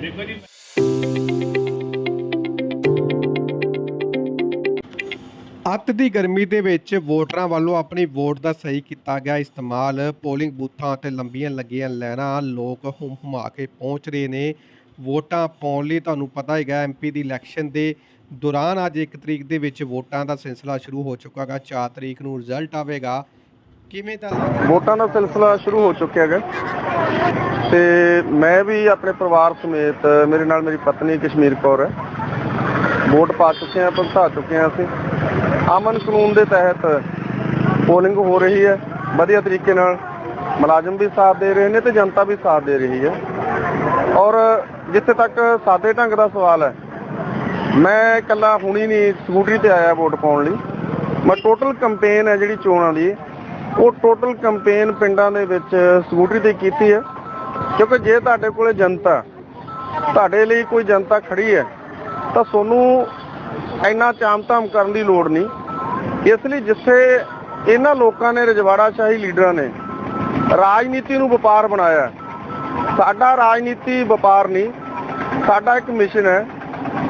ਦੇਖੋ ਜੀ ਅੱਤ ਦੀ ਗਰਮੀ ਦੇ ਵਿੱਚ ਵੋਟਰਾਂ ਵੱਲੋਂ ਆਪਣੀ ਵੋਟ ਦਾ ਸਹੀ ਕੀਤਾ ਗਿਆ ਇਸਤੇਮਾਲ। ਪੋਲਿੰਗ ਬੂਥਾਂ ਤੇ ਲੰਬੀਆਂ ਲੱਗੀਆਂ ਲਾਈਨਾਂ। ਲੋਕ ਹੁਮ ਹੁਮਾ ਕੇ ਪਹੁੰਚ ਰਹੇ ਨੇ। ਵੋਟਾਂ ਪਾਉਣ ਲਈ ਤੁਹਾਨੂੰ ਪਤਾ ਹੈਗਾ ਐਮਪੀ ਦੀ ਇਲੈਕਸ਼ਨ ਦੇ ਦੌਰਾਨ ਅੱਜ 1 ਤਰੀਕ ਦੇ ਵਿੱਚ ਵੋਟਾਂ ਦਾ ਸਿਲਸਿਲਾ ਸ਼ੁਰੂ ਹੋ ਚੁੱਕਾ ਹੈਗਾ। 4 ਤਰੀਕ ਨੂੰ ਰਿਜ਼ਲਟ ਆਵੇਗਾ। ਕਿਵੇਂ ਦਾ ਵੋਟਾਂ ਦਾ ਸਿਲਸਿਲਾ ਸ਼ੁਰੂ ਹੋ ਚੁੱਕਿਆ ਹੈਗਾ। ਤੇ ਮੈਂ ਵੀ ਆਪਣੇ ਪਰਿਵਾਰ ਸਮੇਤ, ਮੇਰੇ ਨਾਲ ਮੇਰੀ ਪਤਨੀ ਕਸ਼ਮੀਰ ਕੌਰ ਹੈ। ਵੋਟ ਪਾ ਚੁੱਕੇ ਹਾਂ, ਭੁਗਤਾ ਚੁੱਕੇ ਹਾਂ ਅਸੀਂ। ਅਮਨ ਕਾਨੂੰਨ ਦੇ ਤਹਿਤ ਪੋਲਿੰਗ ਹੋ ਰਹੀ ਹੈ, ਵਧੀਆ ਤਰੀਕੇ ਨਾਲ। ਮੁਲਾਜ਼ਮ ਵੀ ਸਾਥ ਦੇ ਰਹੇ ਨੇ ਤੇ ਜਨਤਾ ਵੀ ਸਾਥ ਦੇ ਰਹੀ ਹੈ। ਔਰ ਜਿੱਥੇ ਤੱਕ ਸਾਦੇ ਢੰਗ ਦਾ ਸਵਾਲ ਹੈ, ਮੈਂ ਇਕੱਲਾ ਹੁਣੀ ਨਹੀਂ ਸਕੂਟਰੀ ਤੇ ਆਇਆ ਵੋਟ ਪਾਉਣ ਲਈ। ਮੈਂ ਟੋਟਲ ਕੈਂਪੇਨ ਹੈ ਜਿਹੜੀ ਚੋਣਾਂ ਦੀ। ਉਹ ਟੋਟਲ ਕੈਂਪੇਨ ਪਿੰਡਾਂ ਦੇ ਵਿੱਚ ਸਕੂਟਰੀ ਤੇ ਕੀਤੀ ਹੈ। ਕਿਉਂਕਿ ਜੇ ਤੁਹਾਡੇ ਕੋਲੇ ਜਨਤਾ, ਤੁਹਾਡੇ ਲਈ ਕੋਈ ਜਨਤਾ ਖੜੀ ਹੈ, ਤਾਂ ਤੁਹਾਨੂੰ ਇੰਨਾ ਚਾਮਧਾਮ ਕਰਨ ਦੀ ਲੋੜ ਨਹੀਂ। ਇਸ ਲਈ ਜਿੱਥੇ ਇਹਨਾਂ ਲੋਕਾਂ ਨੇ ਰਜਵਾੜਾਸ਼ਾਹੀ ਲੀਡਰਾਂ ਨੇ ਰਾਜਨੀਤੀ ਨੂੰ ਵਪਾਰ ਬਣਾਇਆ, ਸਾਡਾ ਰਾਜਨੀਤੀ ਵਪਾਰ ਨਹੀਂ, ਸਾਡਾ ਇੱਕ ਮਿਸ਼ਨ ਹੈ।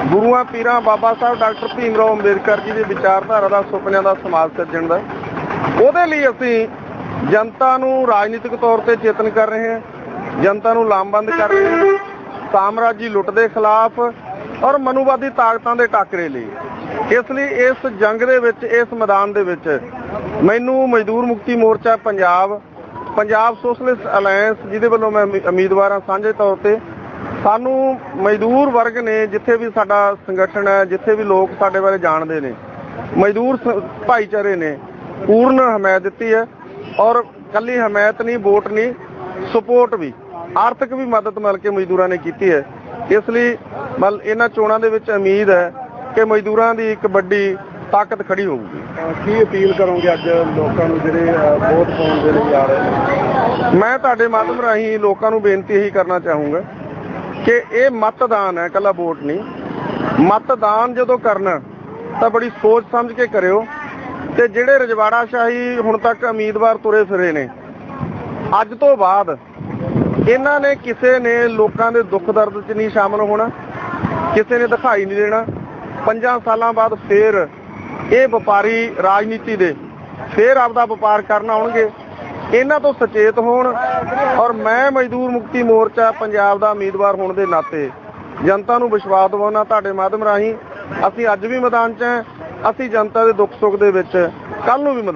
ਗੁਰੂਆਂ, ਪੀਰਾਂ, ਬਾਬਾ ਸਾਹਿਬ, ਡਾਕਟਰ ਭੀਮ ਰਾਓ ਅੰਬੇਦਕਰ ਜੀ ਦੀ ਵਿਚਾਰਧਾਰਾ ਦਾ, ਸੁਪਨਿਆਂ ਦਾ ਸਮਾਜ ਸਿਰਜਣ ਦਾ। ਉਹਦੇ ਲਈ ਅਸੀਂ ਜਨਤਾ ਨੂੰ ਰਾਜਨੀਤਿਕ ਤੌਰ ਤੇ ਚੇਤਨ ਕਰ ਰਹੇ ਹਾਂ, ਜਨਤਾ ਨੂੰ ਲਾਮਬੰਦ ਕਰ ਰਹੇ ਹਾਂ ਸਾਮਰਾਜੀ ਲੁੱਟ ਦੇ ਖਿਲਾਫ ਔਰ ਮਨੂਵਾਦੀ ਤਾਕਤਾਂ ਦੇ ਟਾਕਰੇ ਲਈ। ਇਸ ਲਈ ਇਸ ਜੰਗ ਦੇ ਵਿੱਚ, ਇਸ ਮੈਦਾਨ ਦੇ ਵਿੱਚ ਮੈਨੂੰ ਮਜ਼ਦੂਰ ਮੁਕਤੀ ਮੋਰਚਾ ਪੰਜਾਬ ਪੰਜਾਬ ਸੋਸ਼ਲਿਸਟ ਅਲਾਈਅੰਸ ਜਿਹਦੇ ਵੱਲੋਂ ਮੈਂ ਉਮੀ- ਉਮੀਦਵਾਰ ਹਾਂ ਸਾਂਝੇ ਤੌਰ ਤੇ, ਸਾਨੂੰ ਮਜ਼ਦੂਰ ਵਰਗ ਨੇ ਜਿੱਥੇ ਵੀ ਸਾਡਾ ਸੰਗਠਨ ਹੈ, ਜਿੱਥੇ ਵੀ ਲੋਕ ਸਾਡੇ ਬਾਰੇ ਜਾਣਦੇ ਨੇ, ਮਜ਼ਦੂਰ ਭਾਈਚਾਰੇ ਨੇ ਪੂਰਨ ਹਮਾਇਤ ਦਿੱਤੀ ਹੈ ਔਰ ਕੱਲੀ ਹਮਾਇਤ ਨਹੀਂ ਵੋਟ ਨਹੀਂ ਸਪੋਰਟ ਵੀ ਆਰਥਿਕ ਵੀ ਮਦਦ ਮਿਲ ਕੇ ਮਜ਼ਦੂਰਾਂ ਨੇ ਕੀਤੀ ਹੈ। ਇਸ ਲਈ ਮਲ ਇਹਨਾਂ ਚੋਣਾਂ ਦੇ ਵਿੱਚ ਉਮੀਦ ਹੈ ਕਿ ਮਜ਼ਦੂਰਾਂ ਦੀ ਇੱਕ ਵੱਡੀ ਤਾਕਤ ਖੜੀ ਹੋਊਗੀ। ਕੀ ਅਪੀਲ ਕਰੋਗੇ ਅੱਜ ਲੋਕਾਂ ਨੂੰ ਜਿਹੜੇ ਵੋਟ ਪਾਉਣ ਦੇ ਲਈ ਜਾ ਰਹੇ ਨੇ? ਮੈਂ ਤੁਹਾਡੇ ਮਾਧਿਅਮ ਰਾਹੀਂ ਲੋਕਾਂ ਨੂੰ ਬੇਨਤੀ ਇਹੀ ਕਰਨਾ ਚਾਹੂੰਗਾ ਕਿ ਇਹ ਮਤਦਾਨ ਹੈ ਕੱਲਾ ਵੋਟ ਨਹੀਂ। ਮਤਦਾਨ ਜਦੋਂ ਕਰਨਾ ਤਾਂ ਬੜੀ ਸੋਚ ਸਮਝ ਕੇ ਕਰਿਓ। ਤੇ ਜਿਹੜੇ ਰਜਵਾੜਾ ਸ਼ਾਹੀ ਹੁਣ ਤੱਕ ਉਮੀਦਵਾਰ ਤੁਰੇ ਫਿਰੇ ਨੇ, ਅੱਜ ਤੋਂ ਬਾਅਦ ਇਹਨਾਂ ਨੇ ਕਿਸੇ ਨੇ ਲੋਕਾਂ ਦੇ ਦੁੱਖ ਦਰਦ 'ਚ ਨਹੀਂ ਸ਼ਾਮਲ ਹੋਣਾ, ਕਿਸੇ ਨੇ ਦਿਖਾਈ ਨਹੀਂ ਦੇਣਾ। ਪੰਜਾਂ ਸਾਲਾਂ ਬਾਅਦ ਫੇਰ ਇਹ ਵਪਾਰੀ ਰਾਜਨੀਤੀ ਦੇ ਫੇਰ ਆਪਦਾ ਵਪਾਰ ਕਰਨ ਆਉਣਗੇ। ਇਹਨਾਂ ਤੋਂ ਸੁਚੇਤ ਹੋਣ ਔਰ ਮੈਂ ਮਜ਼ਦੂਰ ਮੁਕਤੀ ਮੋਰਚਾ ਪੰਜਾਬ ਦਾ ਉਮੀਦਵਾਰ ਹੋਣ ਦੇ ਨਾਤੇ ਜਨਤਾ ਨੂੰ ਵਿਸ਼ਵਾਸ ਦਿਵਾਉਣਾ ਤੁਹਾਡੇ ਮਾਧਿਅਮ ਰਾਹੀਂ। ਅਸੀਂ ਅੱਜ ਵੀ ਮੈਦਾਨ 'ਚ ਹਾਂ, ਅਸੀਂ ਜਨਤਾ ਦੇ ਦੁੱਖ ਸੁੱਖ ਦੇ ਵਿੱਚ ਕੱਲ ਨੂੰ ਵੀ